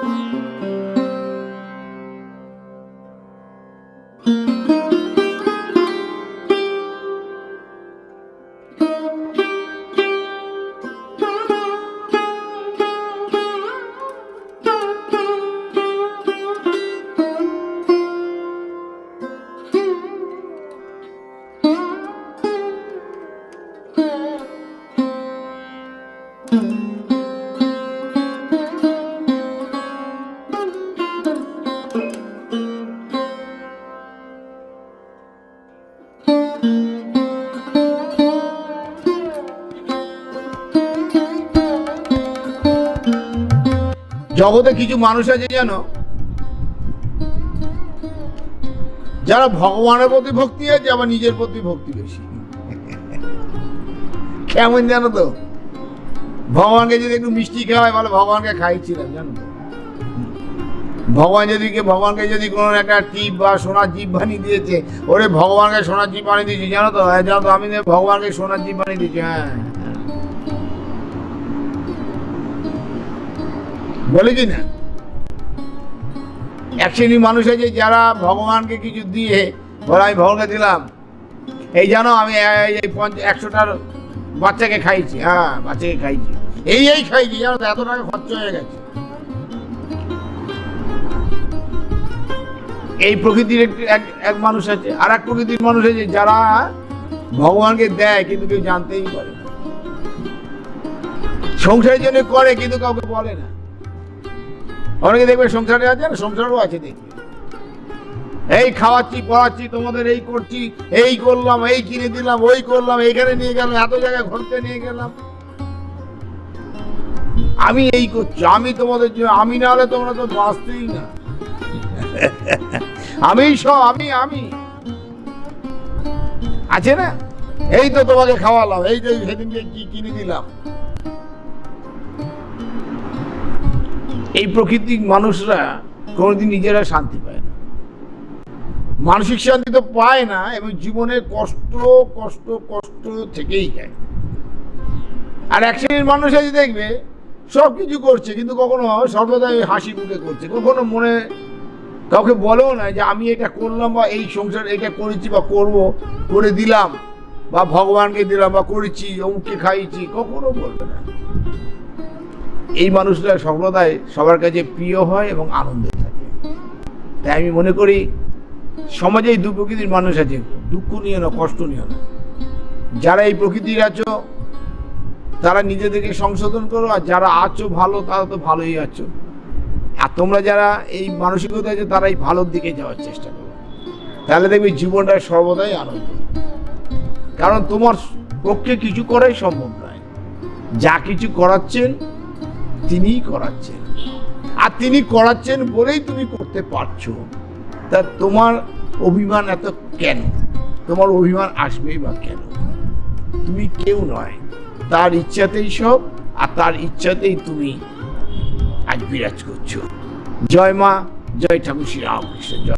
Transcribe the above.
Mm-hmm. জগতে কিছু মানুষ আছে জানো? যারা ভগবানের প্রতি ভক্তি আছে, আবার নিজের প্রতি ভক্তি বেশি। কেমন জানো তো? ভগবানকে যদি একটু মিষ্টি খাওয়ায় বলে ভগবানকে খাইছিলাম, জানো তো? ভগবান যদি ভগবানকে যদি কোনো একটা টিপ বা সোনার জীব বানিয়ে দিয়েছে, ওরে ভগবানকে সোনার জীব বানিয়ে দিয়েছি, জানো তো? হ্যাঁ জানো তো, আমি ভগবানকে সোনার জীব বানিয়ে দিয়েছি হ্যাঁ। বলে কি না? এক শ্রেণির মানুষ আছে যারা ভগবানকে কিছু দিয়ে বলে আমি ভগবানকে দিলাম। এই জানো আমি এই- একশোটার বাচ্চাকে খাইছি হ্যাঁ বাচ্চাকে খাইছি এই এই খাইছি জানো এত টাকা খরচ হয়ে গেছে। এই প্রকৃতির এক এক মানুষ আছে আর এক প্রকৃতির মানুষ আছে যারা ভগবানকে দেয়, কিন্তু কেউ জানতেই পারে সংসারের জন্য করে, কিন্তু কাউকে বলে না। অনেকে দেখবে সংসারে আছে না সংসারও আছে দেখবে। এই খাওয়াচ্ছি, পড়াচ্ছি, তোমাদের এই করছি, এই করলাম, এই কিনে দিলাম, ওই করলাম, এইখানে নিয়ে গেলাম, এত জায়গায় ঘুরতে নিয়ে গেলাম। আমি এই করছি, আমি তোমাদের আমি না হলে তোমরা তো বাঁচতেই না। আমি সব, আমি আমি। আছে না? এই তো তোমাকে খাওয়ালাম, এই তো সেদিনকে কি কিনে দিলাম। এই প্রকৃতির মানুষরা কোনোদিন নিজেরা শান্তি পায় না। মানসিক শান্তি তো পায় না এবং জীবনে কষ্ট কষ্ট কষ্ট থেকেই যায়। আর এক শ্রেণির মানুষ আছে দেখবে, সব কিছু করছে, কিন্তু কখনো সর্বদাই হাসি মুখে করছে। কখনো মনে কাউকে বলেও না যে আমি এটা করলাম বা এই সংসার এটা করেছি বা করব, করে দিলাম বা ভগবানকে দিলাম বা করেছি, অমুককে খাইয়েছি, কখনো বলবে না। এই মানুষরা সর্বদাই সবার কাছে প্রিয় হয় এবং আনন্দে থাকে। তাই আমি মনে করি সমাজে দু প্রকৃতির মানুষ আছে, দুঃখ নিও না, কষ্ট নিও না। যারা এই প্রকৃতির আছো, তারা নিজেদেরকে সংশোধন করো, আর যারা আছো ভালো, তারা তো ভালোই আছো। আর তোমরা যারা এই মানসিকতা আছে তারা এই ভালোর দিকে যাওয়ার চেষ্টা করো। তাহলে দেখবে জীবনটা সর্বদাই আনন্দ। কারণ তোমার পক্ষে কিছু করাই সম্ভব নয়। যা কিছু করাচ্ছেন তিনিই করাচ্ছেন। আর তিনি করাচ্ছেন বলেই তুমি করতে পারছ। তা তোমার অভিমান এত কেন? তোমার অভিমান আসবেই বা কেন? তুমি কেউ নয়। তার ইচ্ছাতেই সব, আর তার ইচ্ছাতেই তুমি আজ বিরাজ করছ। জয় মা, জয় ঠাকুর শ্রী রামকৃষ্ণ, জয়